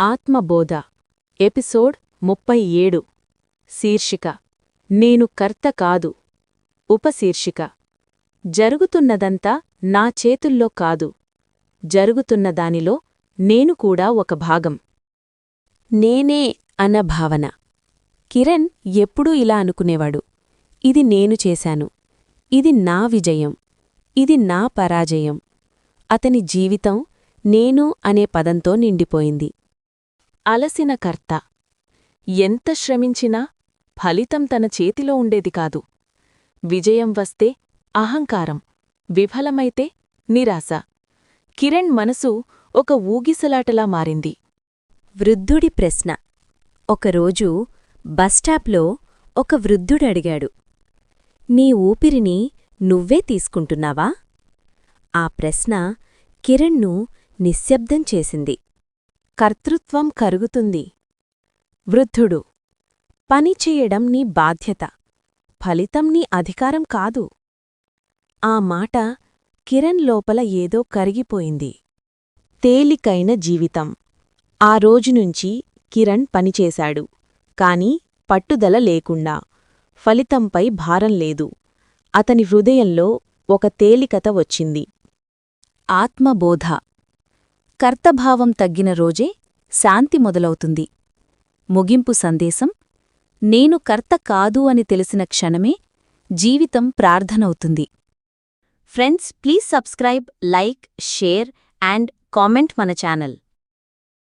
ఆత్మబోధ episode ముప్పై ఏడు. శీర్షిక నేను కర్త కాదు. ఉపశీర్షిక జరుగుతున్నదంతా నా చేతుల్లో కాదు. జరుగుతున్న దానిలో నేను కూడా ఒక భాగం. నేనే అన్న భావన. కిరణ్ ఎప్పుడూ ఇలా అనుకునేవాడు. ఇది నేను చేశాను. ఇది నా విజయం. ఇది నా పరాజయం. అతని జీవితం నేను అనే పదంతో నిండిపోయింది. అలసిన కర్త. ఎంత శ్రమించినా ఫలితం తన చేతిలో ఉండేది కాదు. విజయం వస్తే అహంకారం విఫలమైతే నిరాశ. కిరణ్ మనసు ఒక ఊగిసలాటలా మారింది. వృద్ధుడి ప్రశ్న. ఒకరోజు బస్టాప్లో ఒక వృద్ధుడడిగాడు నీ ఊపిరిని నువ్వే తీసుకుంటున్నావా? ఆ ప్రశ్న కిరణ్ను నిశ్శబ్దం చేసింది. కర్తృత్వం కరుగుతుంది. వృద్ధుడు పని చేయడం నీ బాధ్యత ఫలితం నీ అధికారం కాదు. ఆ మాట కిరణ్ లోపల ఏదో కరిగిపోయింది. తేలికైన జీవితం. ఆ రోజునుంచి కిరణ్ పనిచేశాడు కాని పట్టుదల లేకుండా ఫలితంపై భారం లేదు. అతని హృదయంలో ఒక తేలికత వచ్చింది. ఆత్మబోధ. కర్తభావం తగ్గిన రోజే శాంతి మొదలవుతుంది. ముగింపు సందేశం నేను కర్త కాదు అని తెలిసిన క్షణమే జీవితం ప్రార్థనవుతుంది friends please subscribe like share and comment మన ఛానల్.